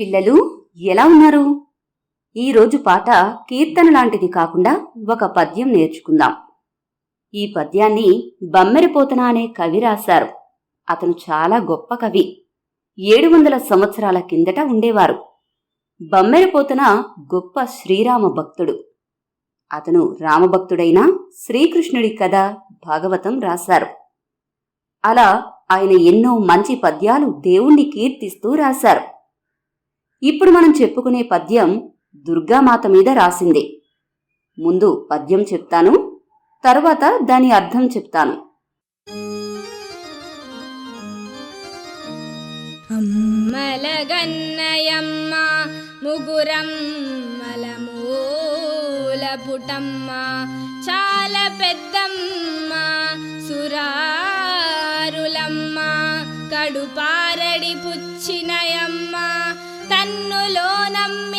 పిల్లలు ఎలా ఉన్నారు? ఈరోజు పాట కీర్తన లాంటిది కాకుండా ఒక పద్యం నేర్చుకుందాం. ఈ పద్యాన్ని బమ్మెరిపోతన అనే కవి రాశారు. అతను చాలా గొప్ప కవి. ఏడు వందల సంవత్సరాల కిందట ఉండేవారు. బమ్మెరిపోతన గొప్ప శ్రీరామ భక్తుడు. అతను రామభక్తుడైన శ్రీకృష్ణుడి కథ భాగవతం రాశారు. అలా ఆయన ఎన్నో మంచి పద్యాలు దేవుణ్ణి కీర్తిస్తూ రాశారు. ఇప్పుడు మనం చెప్పుకునే పద్యం దుర్గామాత మీద రాసింది. ముందు పద్యం చెప్తాను తరువాత దాని అర్థం చెప్తాను. అమ్మలగన్నయమ్మ ముగురమ్మల మూల చాలా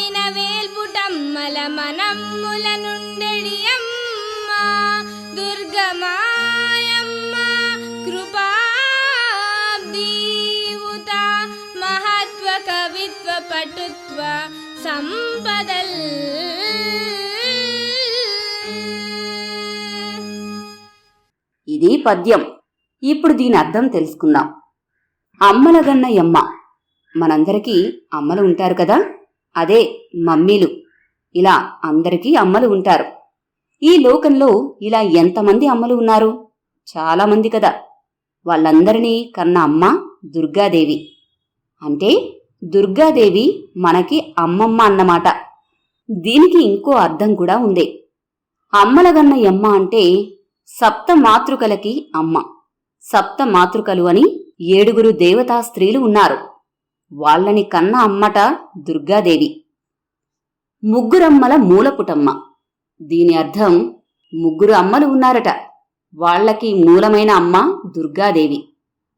నమ్మిన వేల్పుటమ్మల మనమ్ముల నుండెడి అమ్మ. దుర్గమాయమ్మ కృపాబ్దీవుత మహత్వ కవిత్వ పటుత్వ సంపదల్. ఇది పద్యం. ఇప్పుడు దీని అర్థం తెలుసుకుందాం. అమ్మలగన్నయమ్మ. మనందరికీ అమ్మలు ఉంటారు కదా? అదే మమ్మీలు. ఇలా అందరికీ అమ్మలు ఉంటారు. ఈ లోకంలో ఇలా ఎంతమంది అమ్మలు ఉన్నారు? చాలామంది కదా. వాళ్ళందరినీ కన్న అమ్మ దుర్గాదేవి. అంటే దుర్గాదేవి మనకి అమ్మమ్మ అన్నమాట. దీనికి ఇంకో అర్థం కూడా ఉంది. అమ్మలగన్న యమ్మ అంటే సప్త మాతృకలకి అమ్మ. సప్త మాతృకలు అని ఏడుగురు దేవతా స్త్రీలు ఉన్నారు. వాళ్ళని కన్న అమ్మట దుర్గాదేవి. ముగ్గురమ్మల మూలపుటమ్మ. దీని అర్థం ముగ్గురు అమ్మలు ఉన్నారట. వాళ్ళకి మూలమైన అమ్మ దుర్గాదేవి.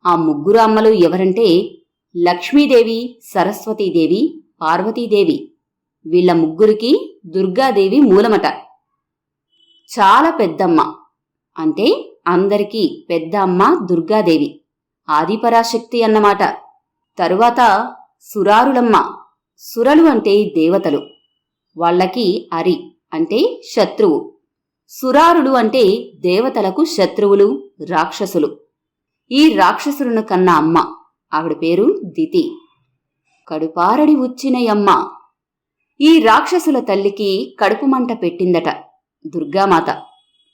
ఆ ముగ్గురు అమ్మలు ఎవరంటే లక్ష్మీదేవి సరస్వతీదేవి పార్వతీదేవి. వీళ్ళ ముగ్గురికి దుర్గాదేవి మూలమట. చాలా పెద్దమ్మ. అంటే అందరికీ పెద్ద అమ్మ దుర్గాదేవి. ఆదిపరాశక్తి అన్నమాట. తరువాత సురారులమ్మ. సురలు అంటే దేవతలు. వాళ్ళకి అరి అంటే శత్రువు. సురారులు అంటే దేవతలకు శత్రువులు రాక్షసులు. ఈ రాక్షసులను కన్న అమ్మ. ఆవిడ పేరు దితి. కడుపారడి ఉచ్చినయమ్మ ఈ రాక్షసుల తల్లికి కడుపు మంట పెట్టిందట దుర్గామాత.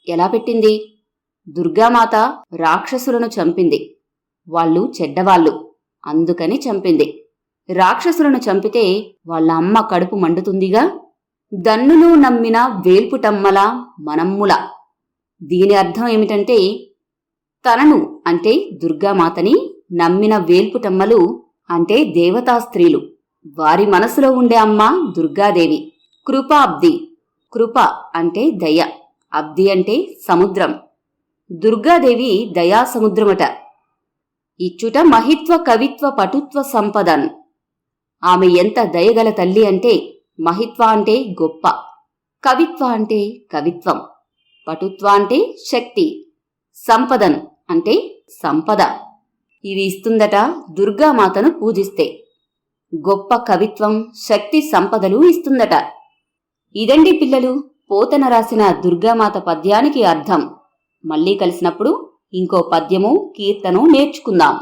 ఎలా పెట్టింది? దుర్గామాత రాక్షసులను చంపింది. వాళ్ళు చెడ్డవాళ్ళు. అందుకని చంపింది. రాక్షసులను చంపితే వాళ్ళ అమ్మ కడుపు మండుతుందిగా? దన్నులు నమ్మిన వేల్పుటమ్మల మనమ్ముల. దీని అర్థం ఏమిటంటే తనను అంటే దుర్గామాతని నమ్మిన వేల్పుటమ్మలు అంటే దేవతా స్త్రీలు. వారి మనసులో ఉండే అమ్మ దుర్గాదేవి. కృపాబ్ది. కృప అంటే దయ. అబ్ది అంటే సముద్రం. దుర్గాదేవి దయా సముద్రమట ఇచ్చుట మహిత్వ కవిత్వ పటుత్వ సంపదన్. ఆమె ఎంత దయగల తల్లి అంటే మహిత్వ అంటే గొప్ప. కవిత్వ అంటే కవిత్వం. పటుత్వ అంటే శక్తి. సంపదన్ అంటే సంపద. ఇవి ఇస్తుందట దుర్గామాతను పూజిస్తే. గొప్ప కవిత్వం శక్తి సంపదలు ఇస్తుందట. ఇదండి పిల్లలు పోతన రాసిన దుర్గామాత పద్యానికి అర్థం. మళ్ళీ కలిసినప్పుడు ఇంకో పద్యము కీర్తను నేర్చుకుందాం.